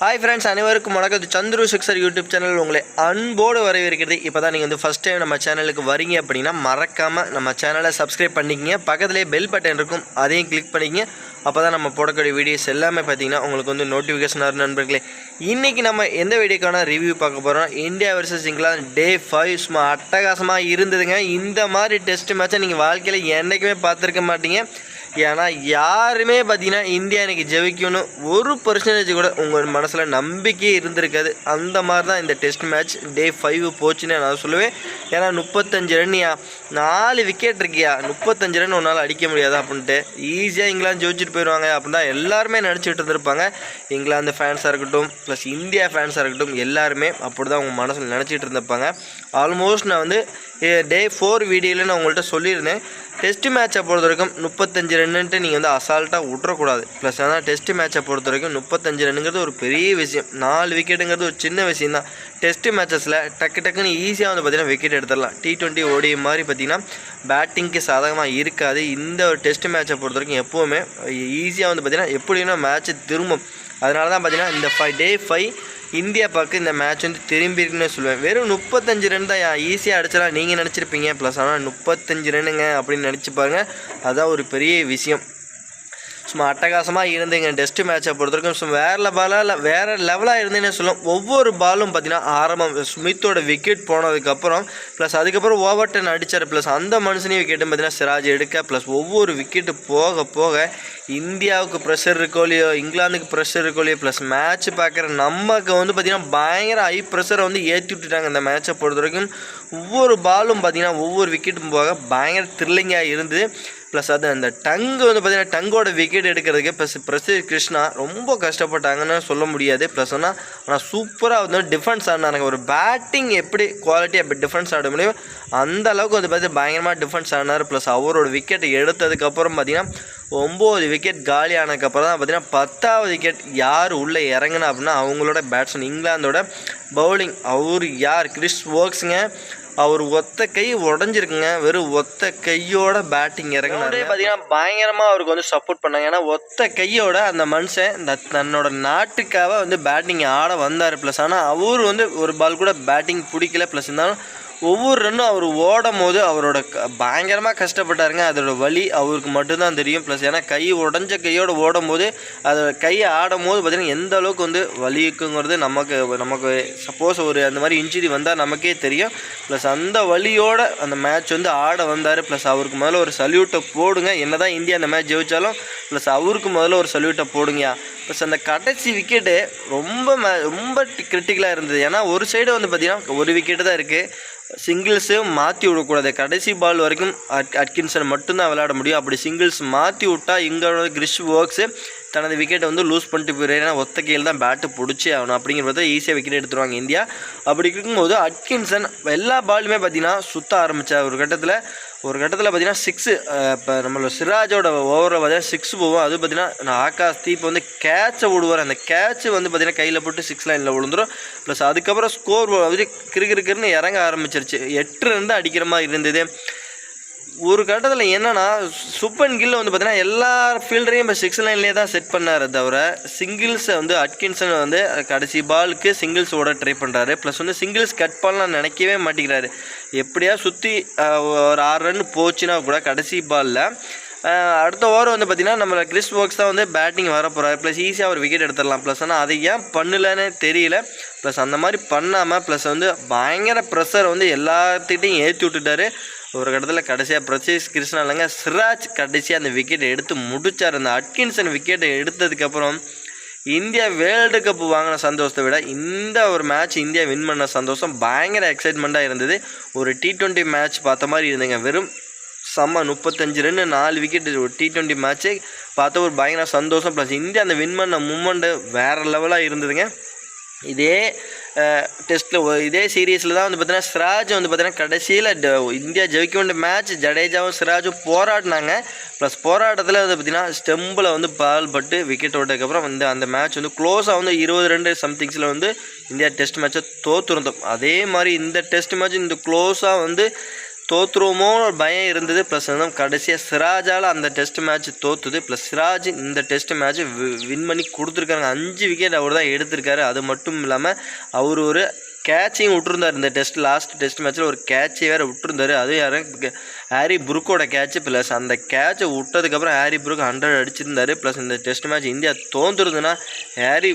Hi friends அனைவருக்கும் வணக்கம். Chandru sixer YouTube channel. உங்களை அன்போடு வரவேற்கிறது. இப்போ தான் நீங்கள் வந்து ஃபஸ்ட் டைம் நம்ம சேனலுக்கு வரீங்க அப்படின்னா மறக்காமல் நம்ம சேனலை சப்ஸ்கிரைப் பண்ணிக்கிங்க. பக்கத்துலேயே பெல் பட்டன் இருக்கும். அதையும் கிளிக் பண்ணிக்கிங்க. அப்போ தான் நம்ம போடக்கூடிய வீடியோஸ் எல்லாமே பார்த்தீங்கன்னா உங்களுக்கு வந்து நோட்டிஃபிகேஷன் இருக்கும் நண்பர்களே. இன்றைக்கி நம்ம எந்த வீடியோக்கான ரிவ்யூ பார்க்க போகிறோம் India versus England day five சும்மா அட்டகாசமாக இருந்ததுங்க. இந்த மாதிரி டெஸ்ட் மேட்சை நீங்கள் வாழ்க்கையில் என்றைக்குமே பார்த்துருக்க மாட்டீங்க. ஏன்னா யாருமே பார்த்தீங்கன்னா இந்தியா இன்னைக்கு ஜெயிக்கணும்னு ஒரு பர்சன்டேஜ் கூட உங்கள் மனசில் நம்பிக்கையே இருந்திருக்காது. அந்த மாதிரி தான் இந்த டெஸ்ட் மேட்ச் டே ஃபைவ் போச்சுன்னு நான் சொல்லுவேன். ஏன்னா முப்பத்தஞ்சு ரன்னியா நாலு விக்கெட் இருக்கியா? முப்பத்தஞ்சு ரன் உன்னால் அடிக்க முடியாது அப்படின்ட்டு. ஈஸியாக இங்கிலாந்து ஜெயிச்சுட்டு போயிடுவாங்க அப்படின்னு தான் எல்லாருமே நினச்சிட்டு இருந்திருப்பாங்க. இங்கிலாந்து ஃபேன்ஸாக இருக்கட்டும் ப்ளஸ் இந்தியா ஃபேன்ஸாக இருக்கட்டும் எல்லாருமே அப்படி தான் உங்கள் மனசில் நினச்சிட்டு இருந்திருப்பாங்க. ஆல்மோஸ்ட் நான் வந்து டே ஃபோர் வீடியோவில் நான் உங்கள்கிட்ட சொல்லியிருந்தேன். டெஸ்ட் மேட்சை பொறுத்த வரைக்கும் முப்பத்தஞ்சு ரன்னுன்ட்டு நீங்கள் வந்து அசால்ட்டாக விட்றக்கூடாது ப்ளஸ் ஆனால் டெஸ்ட் மேட்சை பொறுத்த வரைக்கும் முப்பத்தஞ்சு ரன்னுங்கிறது ஒரு பெரிய விஷயம். நாலு விக்கெட்டுங்கிறது ஒரு சின்ன விஷயம் தான் டெஸ்ட் மேட்சஸில் டக்கு டக்குன்னு ஈஸியாக வந்து பார்த்தீங்கன்னா விக்கெட் எடுத்துடலாம். டி ட்வெண்ட்டி ஓடி மாதிரி பார்த்தீங்கன்னா பேட்டிங்க்கு சாதகமாக இருக்காது. இந்த ஒரு டெஸ்ட் மேட்சை பொறுத்த வரைக்கும் எப்போவுமே ஈஸியாக வந்து பார்த்தீங்கன்னா எப்படின்னா மேட்ச்சு திரும்பும். அதனால தான் பார்த்தீங்கன்னா இந்த ஃபைவ் டே ஃபைவ் இந்தியா பார்க்க இந்த மேட்ச் வந்து திரும்பி இருக்குன்னு சொல்லுவேன். வெறும் முப்பத்தஞ்சு ரன் தான் ஈஸியாக அடிச்சலாம் நீங்கள் நினச்சிருப்பீங்க. ப்ளஸ் ஆனால் முப்பத்தஞ்சு ரன்னுங்க அப்படின்னு நினச்சி பாருங்கள் அதான் ஒரு பெரிய விஷயம். சும்மா அட்டகாசமாக இருந்தீங்க. டெஸ்ட் மேட்சை பொறுத்த வரைக்கும் சும்மா வேறு லெவலாக வேறு லெவலாக இருந்தீங்கன்னு சொல்லும் ஒவ்வொரு பாலும் பார்த்தீங்கன்னா ஆரம்பம் ஸ்மித்தோட விக்கெட் போனதுக்கப்புறம் ப்ளஸ் அதுக்கப்புறம் ஓவர் டென் அடித்தார் ப்ளஸ் அந்த மனுஷனையும் விக்கெட்டும் பார்த்தீங்கன்னா சிராஜ் எடுக்க. ப்ளஸ் ஒவ்வொரு விக்கெட்டு போக போக இந்தியாவுக்கு ப்ரெஷர் இருக்கோ இல்லையோ இங்கிலாந்துக்கு ப்ரெஷர் இருக்கோ இல்லையோ ப்ளஸ் மேட்ச் பார்க்குற நமக்கு வந்து பார்த்திங்கன்னா பயங்கர ஹை ப்ரெஷரை வந்து ஏற்றி விட்டுட்டாங்க இந்த மேட்சை பொறுத்த வரைக்கும் ஒவ்வொரு பாலும் பார்த்திங்கன்னா ஒவ்வொரு விக்கெட்டும் போக பயங்கர த்ரில்லிங்காக இருந்தது. ப்ளஸ் அது அந்த டங்கு வந்து பார்த்திங்கன்னா டங்கோட விக்கெட் எடுக்கிறதுக்கு ப்ளஸ் பிரசித் கிருஷ்ணா ரொம்ப கஷ்டப்பட்டாங்கன்னு சொல்ல முடியாது. ப்ளஸ் ஆனால் ஆனால் சூப்பராக வந்து டிஃபென்ஸ் ஆடினாங்க ஒரு பேட்டிங் எப்படி குவாலிட்டி அப்படி டிஃபென்ஸ் ஆட முடியும் அந்த அளவுக்கு வந்து பார்த்து பயங்கரமாக டிஃபென்ஸ் ஆடினார். ப்ளஸ் அவரோட விக்கெட் எடுத்ததுக்கப்புறம் பார்த்திங்கன்னா ஒம்பது விக்கெட் காலி ஆனதுக்கப்புறம் தான் பார்த்திங்கன்னா பத்தாவது விக்கெட் யார் உள்ளே இறங்கினா அப்படின்னா அவங்களோட பேட்ஸ்மேன் இங்கிலாந்தோட பவுலிங் அவர் யார்? கிறிஸ் ஒர்க்ஸுங்க அவர் ஒத்த கை உடஞ்சிருக்குங்க. வெறும் ஒத்த கையோட பேட்டிங் இறங்கினாரு. பார்த்தீங்கன்னா பயங்கரமாக அவருக்கு வந்து சப்போர்ட் பண்ணாங்க. ஏன்னா ஒத்த கையோட அந்த மனுஷன் இந்த தன்னோட நாட்டுக்காக வந்து பேட்டிங் ஆட வந்தார். ப்ளஸ் ஆனால் அவர் வந்து ஒரு பால் கூட பேட்டிங் பிடிக்கல. ப்ளஸ் இருந்தாலும் ஒவ்வொரு ரன்னும் அவர் ஓடும் போது அவரோட க பயங்கரமாக கஷ்டப்பட்டாருங்க. அதோட வலி அவருக்கு மட்டும்தான் தெரியும். ப்ளஸ் ஏன்னா கை உடஞ்ச கையோடு ஓடும் போது அதோட கையை ஆடும் போது பார்த்திங்கன்னா எந்த அளவுக்கு வந்து வலி இருக்குங்கிறது நமக்கு நமக்கு சப்போஸ் ஒரு அந்த மாதிரி இன்ஜுரி வந்தால் நமக்கே தெரியும். ப்ளஸ் அந்த வலியோட அந்த மேட்ச் வந்து ஆட வந்தார். ப்ளஸ் அவருக்கு முதல்ல ஒரு சல்யூட்டை போடுங்க. என்ன தான் இந்தியா அந்த மேட்ச் ஜெயிச்சாலும் ப்ளஸ் அவருக்கு முதல்ல ஒரு சல்யூட்டை போடுங்கயா ப்ளஸ் அந்த கடைசி விக்கெட்டு ரொம்ப மே ரொம்ப கிரிட்டிக்கலாக இருந்தது. ஏன்னா ஒரு சைடு வந்து பார்த்திங்கன்னா ஒரு விக்கெட்டு தான் இருக்குது சிங்கிள்ஸு மாற்றி விடக்கூடாது. கடைசி பால் வரைக்கும் அட் அட்கின்சன் மட்டும்தான் விளையாட முடியும். அப்படி சிங்கிள்ஸ் மாற்றி விட்டால் இங்களோட கிரிஷ் ஒர்க்ஸு தனது விக்கெட்டை வந்து லூஸ் பண்ணிட்டு போயிடுறாரு. ஏன்னா ஒத்த கையில் தான் பேட்டு பிடிச்சி ஆகணும். அப்படிங்கிறத ஈஸியாக விக்கெட் எடுத்துருவாங்க இந்தியா. அப்படி இருக்கும்போது அட்கின்சன் எல்லா பாலுமே பார்த்தீங்கன்னா சுற்ற ஆரம்பித்தார் ஒரு கட்டத்தில் ஒரு கட்டத்தில் பார்த்தீங்கன்னா சிக்ஸு இப்போ நம்மளோட சிராஜோட ஓவரில் பார்த்தீங்கன்னா சிக்ஸ் போவோம் அது பார்த்தீங்கன்னா நான் ஆகாஷ் தீப் வந்து கேட்சை விடுவார். அந்த கேட்ச் வந்து பார்த்தீங்கன்னா கையில் போட்டு சிக்ஸ் லைனில் விழுந்துரும். ப்ளஸ் அதுக்கப்புறம் ஸ்கோர் வந்து கிறுகிறுக்குன்னு இறங்க ஆரம்பிச்சிருச்சு. எட்டு ரன் தான் அடிக்கிற மாதிரி இருந்தது. ஒரு கட்டத்தில் என்னன்னா சுப்பன் கில் வந்து பார்த்தீங்கன்னா எல்லா ஃபீல்டரையும் இப்போ சிக்ஸ் லைன்லேயே தான் செட் பண்ணார் தவிர சிங்கிள்ஸை வந்து அட்கின்சன் வந்து கடைசி பாலுக்கு சிங்கிள்ஸ் ஓட ட்ரை பண்ணுறாரு ப்ளஸ் வந்து சிங்கிள்ஸ் கட் பண்ணலாம் நினைக்கவே மாட்டேங்கிறாரு. எப்படியா சுற்றி ஒரு ஆறு ரன் போச்சுன்னா கூட கடைசி பாலில் அடுத்த ஓவர் வந்து பார்த்திங்கன்னா நம்ம கிறிஸ் ஒர்க்ஸ் தான் வந்து பேட்டிங் வர ப்ளஸ் ஈஸியாக ஒரு விக்கெட் எடுத்துடலாம். ப்ளஸ் ஆனால் அதை ஏன் பண்ணலன்னு தெரியல. ப்ளஸ் அந்த மாதிரி பண்ணாமல் ப்ளஸ் வந்து பயங்கர ப்ரெஷர் வந்து எல்லாத்துக்கிட்டையும் ஏற்றி விட்டுட்டாரு. ஒரு இடத்துல கடைசியாக பிரச்சேஸ் கிருஷ்ணா இல்லைங்க சிராஜ் கடைசியாக அந்த விக்கெட்டை எடுத்து முடித்தார் அந்த அட்கின்சன் விக்கெட்டை எடுத்ததுக்கப்புறம் இந்தியா வேர்ல்டு கப் வாங்கின சந்தோஷத்தை விட இந்த ஒரு மேட்ச் இந்தியா வின் பண்ண சந்தோஷம் பயங்கர எக்ஸைட்மெண்ட்டாக இருந்தது. ஒரு டி ட்வெண்ட்டி மேட்ச் பார்த்த மாதிரி இருந்ததுங்க வெறும் செம்ம முப்பத்தஞ்சு ரன் நாலு விக்கெட் ஒரு டி ட்வெண்ட்டி மேட்ச்சு பார்த்த ஒரு பயங்கர சந்தோஷம். ப்ளஸ் இந்தியா அந்த வின் பண்ண மூமெண்ட்டு வேறு லெவலாக இருந்ததுங்க. இதே டெஸ்ட்டில் இதே சீரீஸில் தான் வந்து பார்த்தீங்கன்னா சிராஜ் வந்து பார்த்தீங்கன்னா கடைசியில் இந்தியா ஜெயிக்க வேண்டிய மேட்ச் ஜடேஜாவும் சிராஜும் போராடினாங்க. ப்ளஸ் போராட்டத்தில் வந்து பார்த்திங்கன்னா ஸ்டெம்பில் வந்து பால் பட்டு விக்கெட் விட்டதுக்கப்புறம் வந்து அந்த மேட்ச் வந்து க்ளோஸாக வந்து இருபது ரெண்டு சம்திங்ஸில் வந்து இந்தியா டெஸ்ட் மேட்ச்சை தோற்றுருந்தோம் அதே மாதிரி இந்த டெஸ்ட் மேட்ச் இந்த க்ளோஸாக வந்து தோற்றுருவோமோ ஒரு பயம் இருந்தது. ப்ளஸ் வந்து கடைசியாக சிராஜால் அந்த டெஸ்ட் மேட்ச் தோற்றுது ப்ளஸ் சிராஜ் இந்த டெஸ்ட் மேட்ச் வின் பண்ணி கொடுத்துருக்காங்க. அஞ்சு விக்கெட் அவர் தான் எடுத்திருக்காரு. அது மட்டும் இல்லாமல் அவர் ஒரு கேட்சையும் விட்டுருந்தார். இந்த டெஸ்ட் லாஸ்ட் டெஸ்ட் மேட்ச்சில் ஒரு கேட்சை வேறு விட்டுருந்தார். அது யாரும் ஹாரி புருக்கோட கேட்ச் ப்ளஸ் அந்த கேட்சை விட்டதுக்கப்புறம் ஹாரி புருக் ஹண்ட்ரட் அடிச்சிருந்தார். ப்ளஸ் இந்த டெஸ்ட் மேட்ச் இந்தியா தோந்துருதுன்னா ஹாரி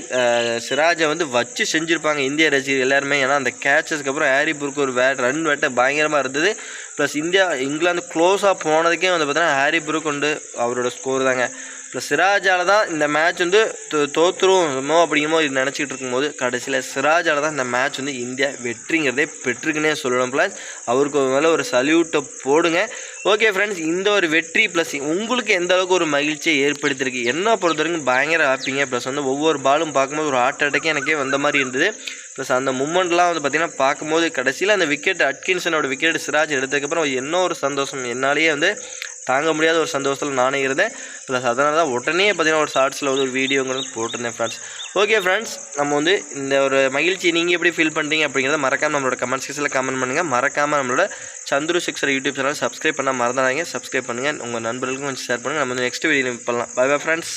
சிராஜை வந்து வச்சு செஞ்சுருப்பாங்க இந்திய ரசிகர் எல்லாருமே. ஏன்னா அந்த கேட்சஸ்க்கு அப்புறம் ஹாரி புருக்கு ஒரு வே ரன் வேட்டை பயங்கரமாக இருந்தது. ப்ளஸ் இந்தியா இங்கிலாந்து க்ளோஸாக போனதுக்கே வந்து பார்த்தீங்கன்னா ஹாரி புருக் கொண்டு அவரோட ஸ்கோர் தாங்க. இப்போ சிராஜால தான் இந்த மேட்ச் வந்து தோ- தோத்துருமோ அப்படிங்குமோ இது நினச்சிக்கிட்டு இருக்கும்போது கடைசியில் சிராஜால தான் இந்த மேட்ச் வந்து இந்தியா வெற்றிங்கிறதே பெற்றுக்குன்னே சொல்லணும். ப்ளஸ் அவருக்கு மேலே ஒரு சல்யூட்டை போடுங்க. ஓகே ஃப்ரெண்ட்ஸ் இந்த ஒரு வெற்றி ப்ளஸ் உங்களுக்கு எந்த அளவுக்கு ஒரு மகிழ்ச்சியை ஏற்படுத்தியிருக்கு? என்ன பொறுத்த வரைக்கும் பயங்கர ஹாப்பிங்க ப்ளஸ் வந்து ஒவ்வொரு பாலும் பார்க்கும்போது ஒரு ஹார்ட் அட்டாக்கே எனக்கே வந்த மாதிரி இருந்தது. ப்ளஸ் அந்த மூமெண்ட்லாம் வந்து பார்த்திங்கன்னா பார்க்கும்போது கடைசியில் அந்த விக்கெட் அட்கின்சனோட விக்கெட் சிராஜ் எடுத்ததுக்கப்புறம் என்ன ஒரு சந்தோஷம். என்னாலேயே வந்து தாங்க முடியாத ஒரு சந்தோஷத்தில் நானே இருந்தேன். ப்ளஸ் அதனால தான் உடனே பார்த்தீங்கன்னா ஒரு ஷார்ட்ஸில் வந்து ஒரு வீடியோங்கிறது போட்டிருந்தேன் ஃப்ரெண்ட்ஸ் ஓகே ஃப்ரெண்ட்ஸ் நம்ம வந்து இந்த ஒரு மகிழ்ச்சி நீங்கள் எப்படி ஃபீல் பண்ணுறீங்க அப்படிங்கிறத மறக்காமல் நம்மளோட கமெண்ட் செக்ஷனில் கமெண்ட் பண்ணுங்கள் மறக்காமல் நம்மளோட Chandru sixer YouTube channel subscribe பண்ணால் மறந்துடாதீங்க. சப்ஸ்கிரைப் பண்ணுங்கள் உங்கள் நண்பர்களுக்கும் கொஞ்சம் ஷேர் பண்ணுங்கள் நம்ம வந்து நெக்ஸ்ட் வீடியோ பண்ணலாம் பை பை ஃப்ரெண்ட்ஸ்